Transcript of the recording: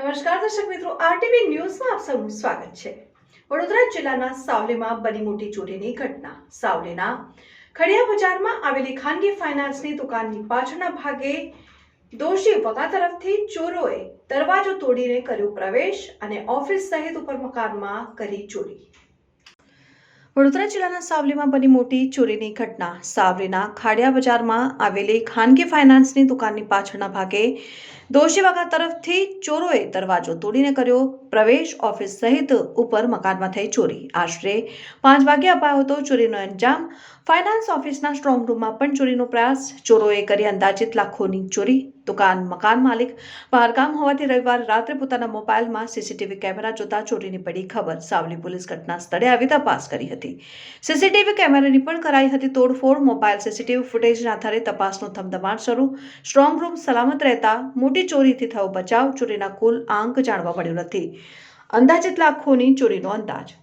નમસ્કાર દર્શક મિત્રો, આરટીવી ન્યૂઝમાં આપ સૌનું સ્વાગત છે. વડોદરા જિલ્લાના સાવલીમાં બની મોટી ચોરીની ઘટના. સાવલીના ખડિયા બજારમાં આવેલી ખાનગી ફાઇનાન્સની દુકાનની પાછળના ભાગે દોષી વગા તરફથી ચોરોએ દરવાજો તોડીને કર્યો પ્રવેશ અને ઓફિસ સહિત ઉપર મકાનમાં કરી ચોરી. વડોદરા જિલ્લાના સાવલીમાં બની મોટી ચોરીની ઘટના. સાવલીના ખાડિયા બજારમાં આવેલી ખાનગી ફાઇનાન્સની દુકાનની પાછળના ભાગે દોષી વગા તરફથી ચોરોએ દરવાજો તોડીને કર્યો. પ્રવેશ ઓફિસ સહિત ઉપર મકાનમાં થઈ ચોરી. આશરે પાંચ વાગે અપાયો હતો ચોરીનો અંજામ. ફાઇનાન્સ ઓફિસના સ્ટ્રોંગ રૂમમાં પણ ચોરીનો પ્રયાસ ચોરોએ કરી અંદાજિત લાખોની ચોરી દુકાન, મકાન માલિક બહારગામ હોવાથી રવિવાર રાત્રે પોતાના મોબાઈલમાં સીસીટીવી કેમેરા જોતા ચોરીની પડી ખબર. સાવલી પોલીસ ઘટના સ્થળે આવી તપાસ કરી હતી. સીસીટીવી કેમેરાની પણ કરાઈ હતી તોડફોડ. મોબાઈલ સીસીટીવી ફૂટેજના આધારે તપાસનો ધમધમાટ શરૂ. સ્ટ્રોંગ રૂમ સલામત રહેતા મોટી ચોરીથી થયો બચાવ. ચોરીના કુલ આંક જાણવા મળ્યો નથી. અંદાજિત લાખોની ચોરીનો અંદાજ